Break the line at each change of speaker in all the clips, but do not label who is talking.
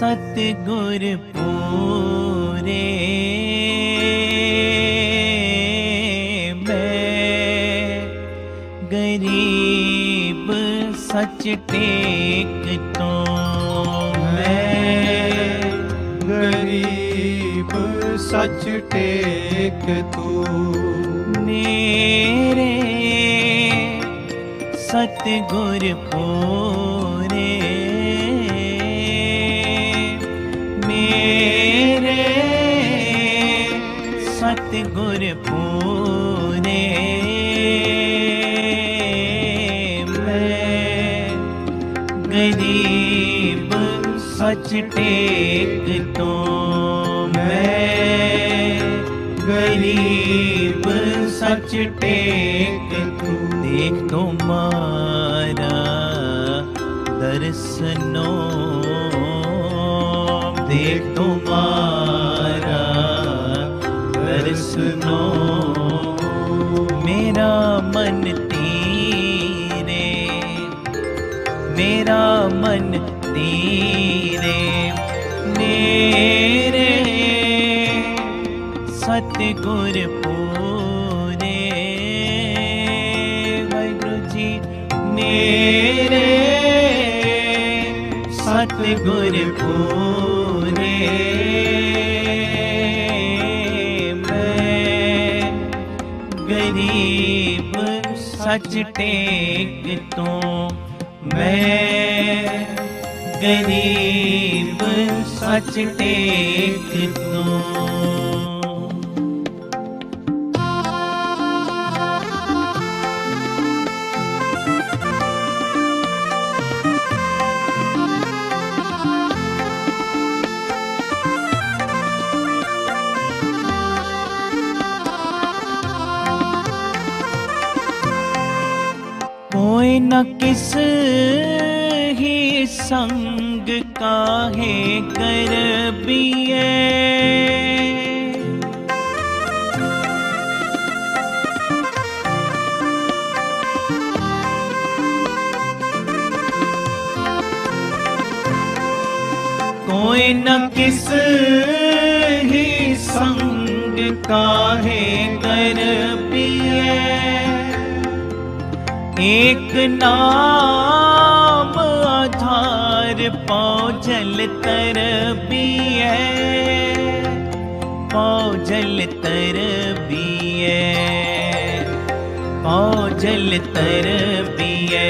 ਸਤਿਗੁਰ ਪੂਰੇ ਮੈਂ ਗਰੀਬ ਸੱਚ ਟੇਕ ਤੋਂ ਮੈਂ
ਗਰੀਬ ਸੱਚ ਟੇਕ ਤੂੰ
ਮੇਰੇ ਸਤਿਗੁਰ ਪੂਰੇ ਸਤਿਗੁਰ ਪੂਰੇ ਮੈਂ ਗਰੀਬ ਸੱਚ ਟੇਕ ਤੋਂ ਮੈਂ ਗਰੀਬ ਸੱਚ ਟੇਕ ਤੂੰ ਦੇਖ ਤੁਮਾਰਾ ਦਰਸਨੋ ਦੇਖ ਤੁਮਾਰਾ ਮੇਰਾ ਮਨ ਤੀਰੇ ਮੇਰੇ ਸਤਿਗੁਰ ਪੂਰੇ। ਵਾਹਿਗੁਰੂ ਜੀ ਮੇਰੇ ਸਤਿਗੁਰ ਪੂਰੇ। ਮੈਂ ਗਰੀਬ ਸੱਚ ਟੇਕ ਤੋਂ ਮੈਂ ਗਰੀਬ ਸੱਚ ਟੇਕ ਤੋਂ न किस ही संग काहे कर बिये। कोई न किस ही संग काहे कर पिए एक नाम आधार पौजल तर बिये पौजल तर बिये पौजल तर बिये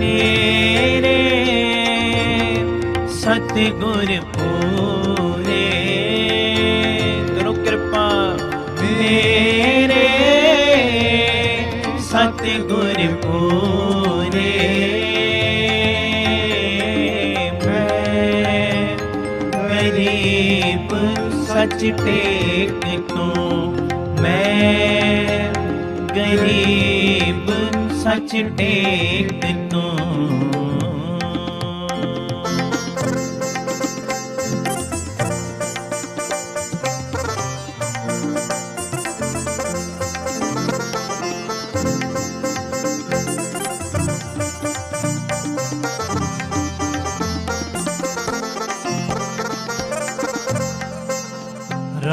मेरे सतगुर पूरे ਚਿਤੇ ਕਿਤੋਂ ਮੈਂ ਗਰੀਬ ਸੱਚ ਟੇਕ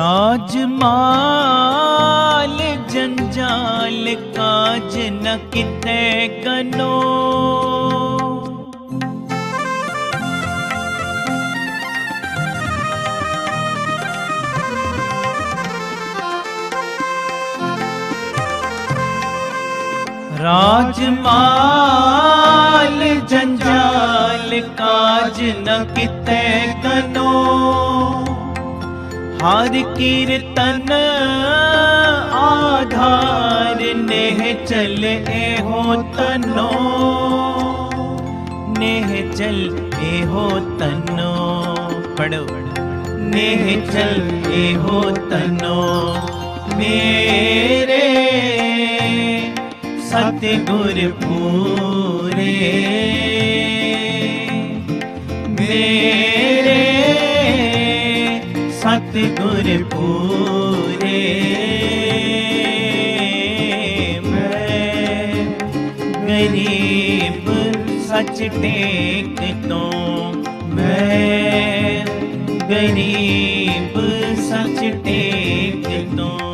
राजमाल जंजाल काज न किते कनो। राजमाल जंजाल काज न किते ਹਰ ਕੀਰਤਨ ਆਧਾਰ ਨੇਹ ਚਲ ਹੋ ਤਨੋ। ਨੇਹ ਚਲ ਹੋ ਤਨੋ। ਪੜੋ ਨੇਹ ਚਲ ਹੋ ਤਨੋ। ਮੇਰੇ ਸਤਿਗੁਰ ਪੂਰੇ ਮੇਰੇ सतगुर पूरे। मैं गरीब सच टेक तो मैं गरीब सच टेक तो।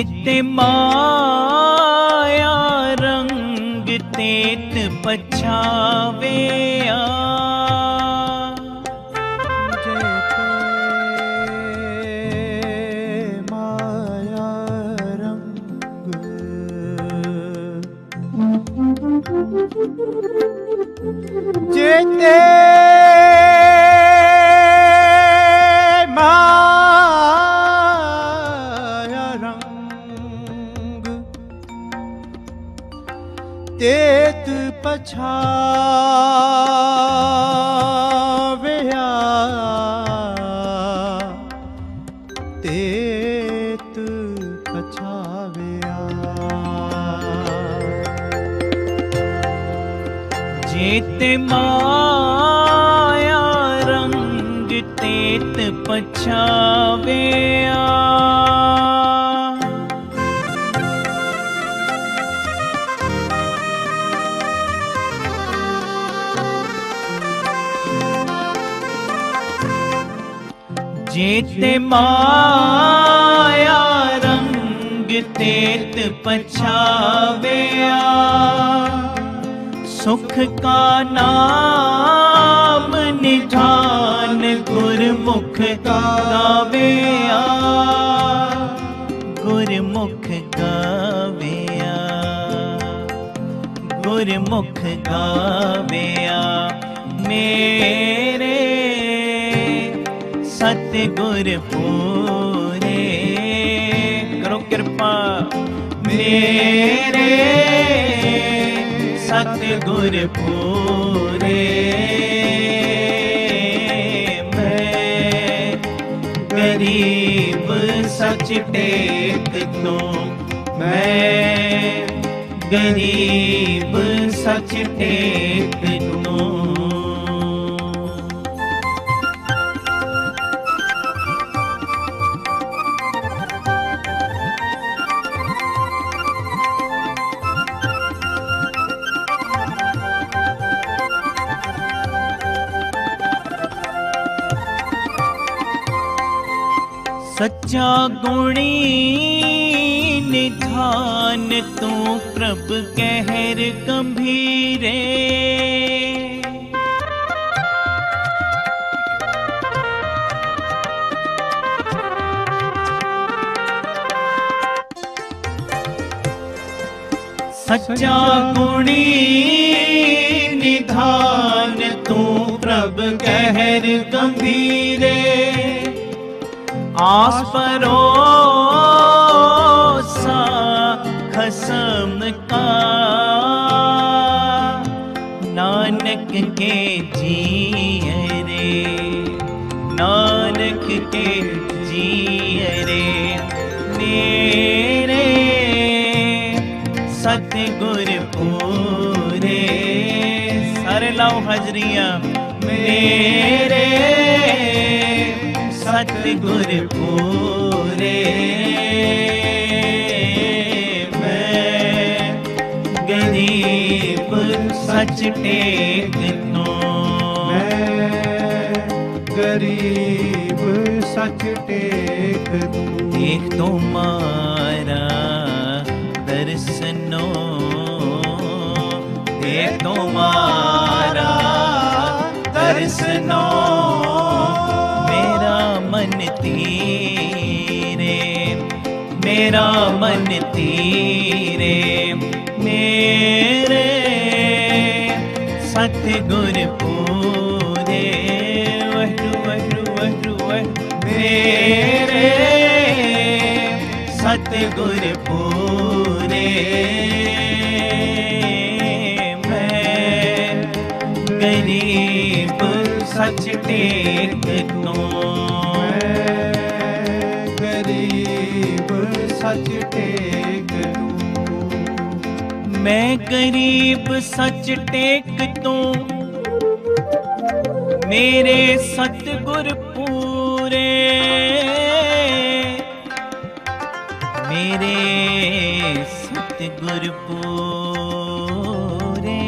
नित्य मा time.
ਜੀਤ ਮਾਇਆ ਰੰਗ ਤੇਤ ਪਛਾਵਿਆ।
ਸੁਖ ਕਾ ਨਾਮ ਨਿਧਾਨ ਗੁਰਮੁਖ ਗਾਵਿਆ। ਗੁਰਮੁਖ ਗਾਵਿਆ। ਗੁਰਮੁਖ ਗਾਵਿਆ। ਮੇਰੇ ਸਤਿਗੁਰ ਪੂਰੇ। ਕਰੋ ਕਿਰਪਾ ਮੇਰੇ। ਸਤਿਗੁਰ ਪੂਰੇ। ਮੈਂ ਗਰੀਬ ਸੱਚ ਟੇਕ ਤੋਂ। ਮੈਂ ਗਰੀਬ ਸੱਚ ਟੇਕ ਤੋਂ ਸੱਚਾ ਗੁਣੀ ਨਿਧਾਨ ਤੂੰ ਪ੍ਰਭ ਕਹਿਰ ਗੰਭੀਰੇ। ਸੱਚਾ ਗੁਣੀ ਨਿਧਾਨ ਤੂੰ ਪ੍ਰਭ आस परोसा खसम का। नानक के जियरे नानक के जियरे मेरे सतगुर पूरे सर लाओ हजरिया, मेरे सतगुर पूरे मैं गरीब सच टेक
तो गरीब सच टेक एक
तो देख तुम्हारा दर्शनो। एक तो तुम्हारा दर्शनो। ਤੀਰੇ, ਮੇਰਾ ਮਨ ਤੀਰੇ, ਮੇਰੇ ਸਤਿਗੁਰ ਪੂਰੇ ਵਹਿਰੂ ਵਹਿਰੂ ਵਹਿਰੂ ਵਹਿਰੂ ਮੇਰੇ ਸਤਿਗੁਰ ਪੂਰੇ ਮੈਂ ਗਰੀਬ ਸੱਚ ਟੇਕ ਤੋਂ
ਸੱਚ ਟੇਕ ਦੂੰ
ਮੈਂ ਗਰੀਬ ਸੱਚ ਟੇਕ ਤੂੰ। ਮੇਰੇ ਸਤਿਗੁਰ ਪੂਰੇ। ਮੇਰੇ ਸਤਿਗੁਰ ਪੂਰੇ।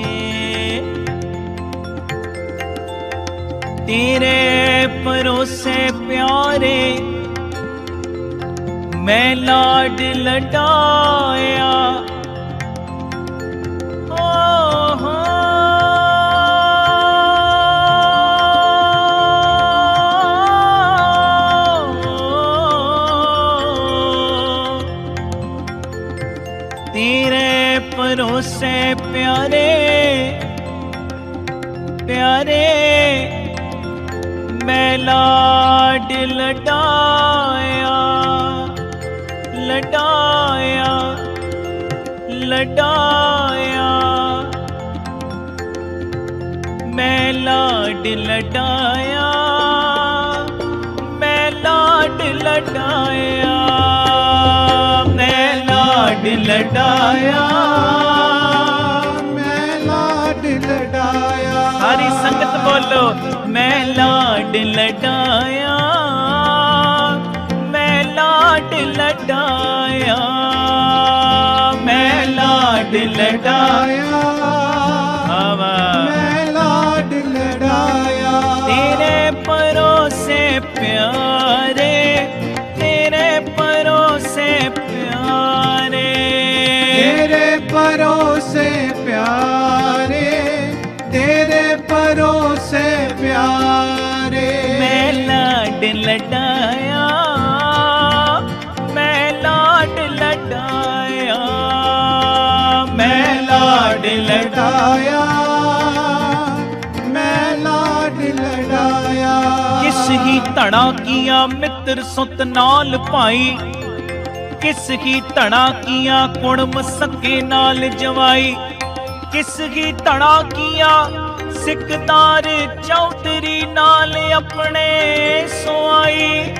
ਤੇਰੇ ਪਰੋਸੇ ਪਿਆਰੇ मैं लाड लटाया। लडाया। मैं लाड लडाया। मैं लाड लडाया। मैं लाड लडाया।
मैं लाड लडाया।
हरी संगत बोलो मैं लाड लडाया। लटाया हवा मैं लाड लड़ाया। तेरे परों
से प्यारे तेरे
परों से प्यारे। तेरे परों से
प्यारे तेरे परों से प्यारे। मैं
लाड लटा ਲਡਾਇਆ ਲਡਾਇਆ ਮੈਂ ਲਾਡ ਲਡਾਇਆ ਕਿਸ ਹੀ ਧੜਾ ਕੀਆ ਮਿੱਤਰ ਸੁਤ ਨਾਲ ਭਾਈ? ਕਿਸ ਹੀ ਧੜਾ ਕੀਆ ਕੁੜਮ ਸਕੇ ਨਾਲ ਜਵਾਈ? ਕਿਸ ਹੀ ਧੜਾ ਕੀਆ ਸਿੱਕਦਾਰ ਚੌਧਰੀ ਨਾਲ ਆਪਣੇ ਸੋਈ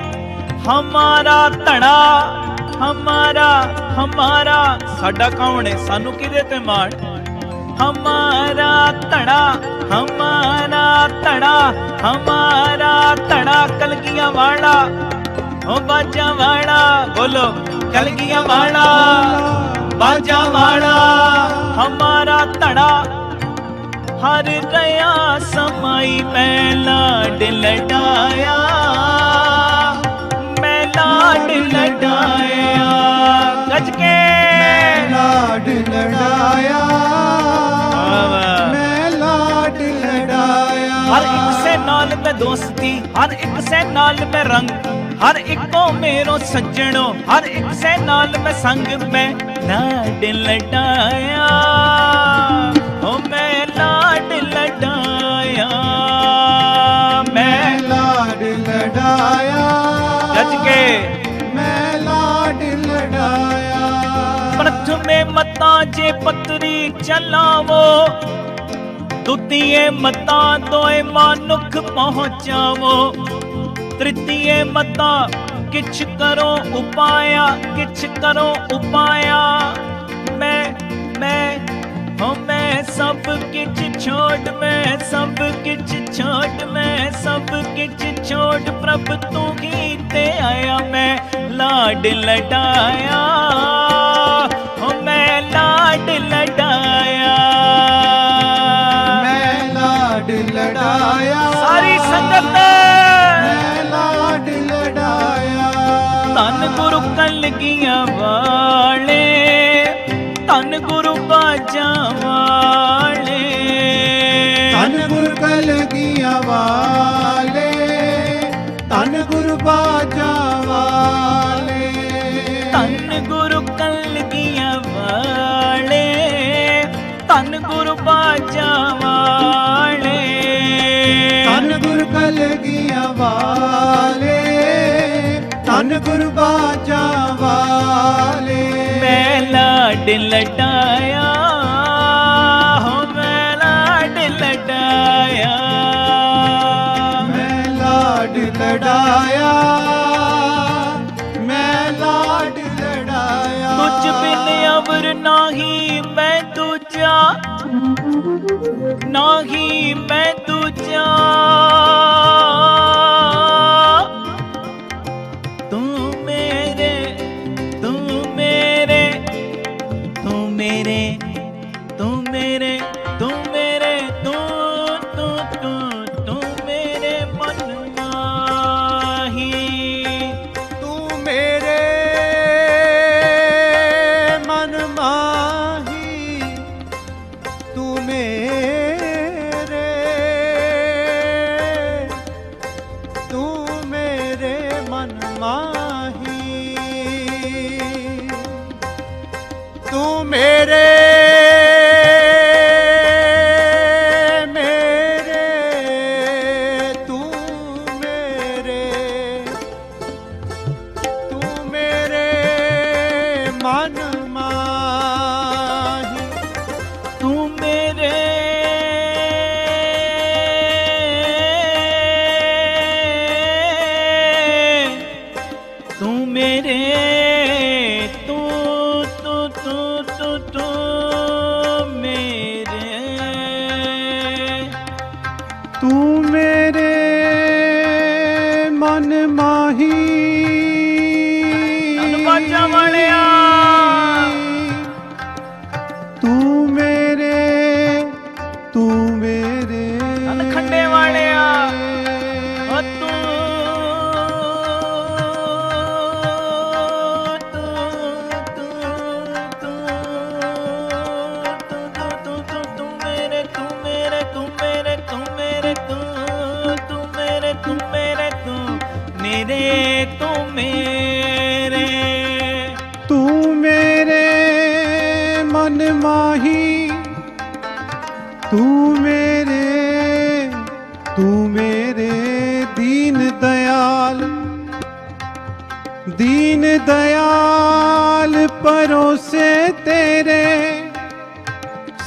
ਹਮਾਰਾ ਧੜਾ, ਹਮਾਰਾ ਹਮਾਰਾ। ਸਾਡਾ ਕੌਣ ਹੈ? ਸਾਨੂੰ ਕਿਹਦੇ ਤੇ ਮਾਣ? हमारा तड़ा हमारा तड़ा हमारा तड़ा, कलगिया वाड़ा हो बाजा वाड़ा बोलो, कलगिया वाड़ा बाजा वाड़ा हमारा तड़ा। हर रया समाई मेला लाड
मेला मैं
गज
के लाड लडाया
ਹਰ ਇੱਕ ਸੇ ਨਾਲ ਮੈਂ ਦੋਸਤੀ ਹਰ ਇੱਕ ਸੇ ਨਾਲ ਮੈਂ ਰੰਗ ਹਰ ਇੱਕੋ ਮੇਰੋ ਸੱਜਣੋ ਹਰ ਇੱਕ ਸੇ ਨਾਲ ਮੈਂ ਸੰਗ ਮੈਂ ਲਾਡ ਲਡਾਇਆ ਓ ਮੈਂ ਲਾਡ ਲਡਾਇਆ ਮੈਂ
ਲਾਡ ਲਡਾਇਆ
ਗੱਜ ਕੇ।
ਮੈਂ ਲਾਡ ਲਡਾਇਆ
ਪ੍ਰਥਮੇ ਮਤਾ ਜੇ ਪਤਰੀ ਚਲਾਵੋ दुतीय मता दोए मानुख पहुंचावो। तृतीय मता, किछ करो उपाया, किछ करो उपाया। मैं मैं, हो मैं सब किछ छोड़ मैं सब किछ छोड़ मैं सब किछ
छोड़ प्रभ तू
ही ते
आया, मैं लाड
लडाया। ਗੁਰੂ ਕਲਗੀਆਂ ਵਾਲੇ ਧੰਨ ਗੁਰੂ ਬਾਜਾਂ ਵਾਲੇ।
ਧੰਨ ਗੁਰ ਕਲਗੀਆਂ ਵਾਲੇ ਧੰਨ ਗੁਰ ਬਾਜਾ ਵਾਲੇ।
ਧੰਨ ਗੁਰੂ ਕਲਗੀਆਂ ਵਾਲੇ ਧੰਨ ਗੁਰੂ ਬਾਜਾਂ ਵਾਲੇ।
ਧੰਨ ਗੁਰ ਕਲਗੀਆਂ ਵਾਲੇ
धन गुरबाजा वाले। मैं लाड लटाया हो मैं लाड लटाया। मैं
लाड लड़ाया मैं लाड लड़ाया। कुछ बिन अवर नाही मैं दूजा नाही मैं दूजा।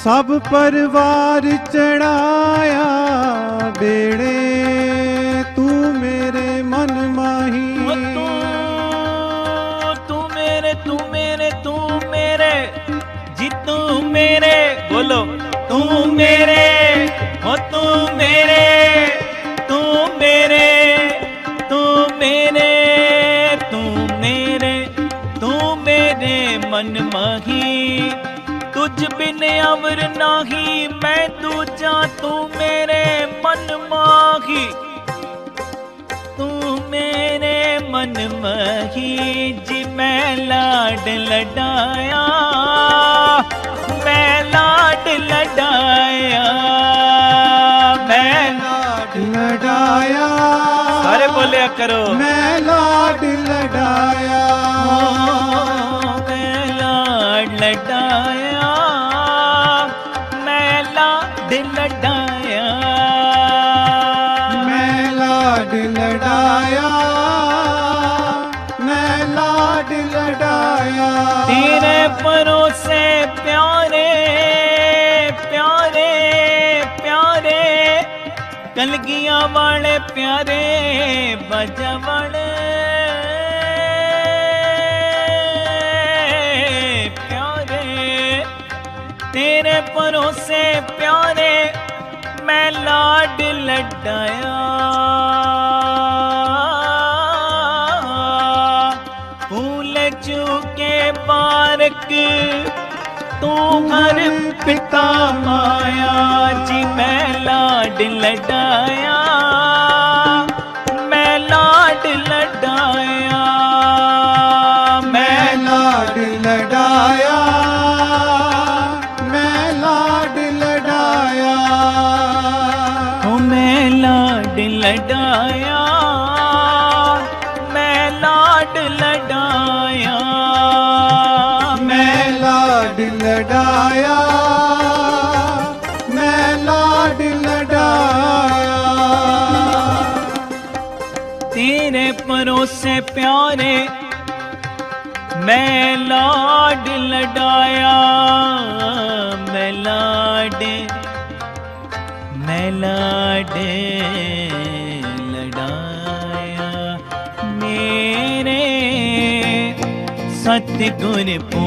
ਸਭ ਪਰਿਵਾਰ ਚੜਾਇਆ ਬੇੜੇ, ਤੂੰ ਮੇਰੇ ਮਨ ਮਾਹੀ।
ਤੂੰ ਤੂੰ ਮੇਰੇ ਤੂੰ ਮੇਰੇ ਤੂੰ ਮੇਰੇ, ਜੀ ਤੂੰ ਮੇਰੇ, ਬੋਲੋ। ਤੂੰ ਮੇਰੇ ਹੋ ਤੂੰ ਮੇਰੇ ਤੂੰ ਮੇਰੇ ਤੂੰ ਮੇਰੇ ਤੂੰ ਮੇਰੇ ਤੂੰ ਮੇਰੇ ਮਨ ਮਾਹੀ। तुझ बिन अवर नाही मैं दूजा तू मेरे मन
माही। तू
मेरे मन मही
जी मैं लाड
लडाया। मैं लाड लडाया। मैं लाड
लडाया। अरे बोले करो। मैं लाड
लडाया। लड़ाया, मैं लाड लड़ाया। तेरे परोसे प्यारे प्यारे प्यारे। कलगिया वाले प्यारे, बजवड़े। प्यारे। तेरे परोसे प्यारे, मैं लाड लड़ाया। ਹਰ ਪਿਤਾ ਮਾਇਆ ਜੀ ਮੈਂ ਲਾਡ ਲਡਾਇਆ। से प्यारे मैं लाड लडाया मैं लाड मैं लाड लडाया। मेरे सतगुर पो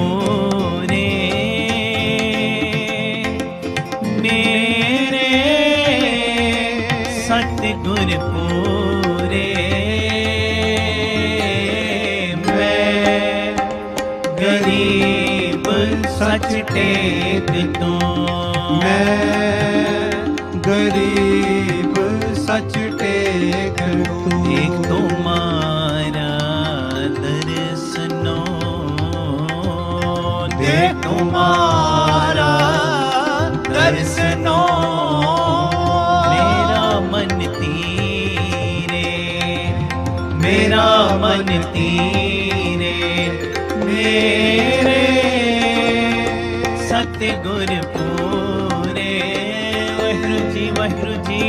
टेक तो
मैं गरीब सच टेक तू
एक तो मारा दर्शनो। दे मारा दर्शनो। मेरा मन तीरे। मेरा मन तीरे। संत गुर पूरे। वहरु जी वहरु जी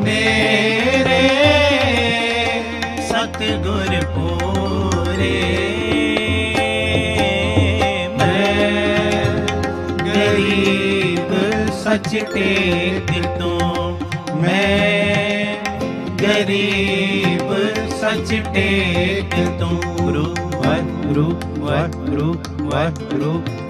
मेरे। सत गुर पूरे। मैं गरीब सचते दिल तो मैं गरीब सच टेक तू रू वर रू वर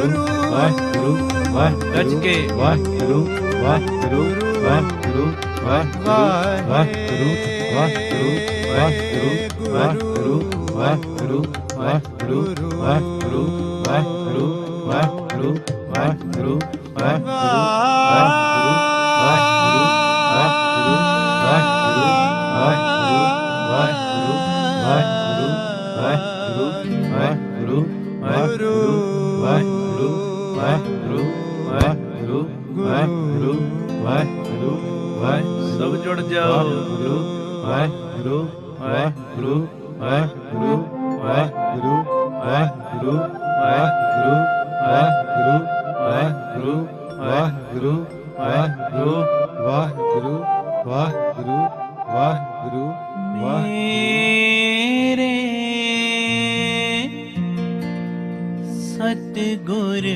ਵਾਹਿਗੁਰੂ ਵਾਹਿਗੁਰੂ ਵਾਹਿਗੁਰੂ
ਗੱਜ ਕੇ।
ਵਾਹਿਗੁਰੂ ਵਾਹਿਗੁਰੂ ਵਾਹਿਗੁਰੂ ਵਾਹਿਗੁਰੂ ਵਾਹਿਗੁਰੂ ਵਾਹਿਗੁਰੂ ਵਾਹਿਗੁਰੂ ਵਾਹਿਗੁਰੂ ਵਾਹਿਗੁਰੂ ਵਾਹਿਗੁਰੂ ਵਾਹਿਗੁਰੂ ਵਾਹਿਗੁਰੂ ਵਾਹਿਗੁਰੂ ਵਾਹਿਗੁਰੂ ਵਾਹਿਗੁਰੂ ਵਾਹਿਗੁਰੂ ਵਾਹਿਗੁਰੂ ਵਾਹਿਗੁਰੂ ਵਾਹਿਗੁਰੂ ਵਾਹਿਗੁਰੂ ਵਾਹਿਗੁਰੂ ਵਾਹਿ ਸਭ ਜੁੜ ਜਾਓ ਵਾਹਿਗੁਰੂ
ਵਾਹਿਗੁਰੂ ਵਾਹਿਗੁਰੂ
ਵਾਹਿ सत्गुर्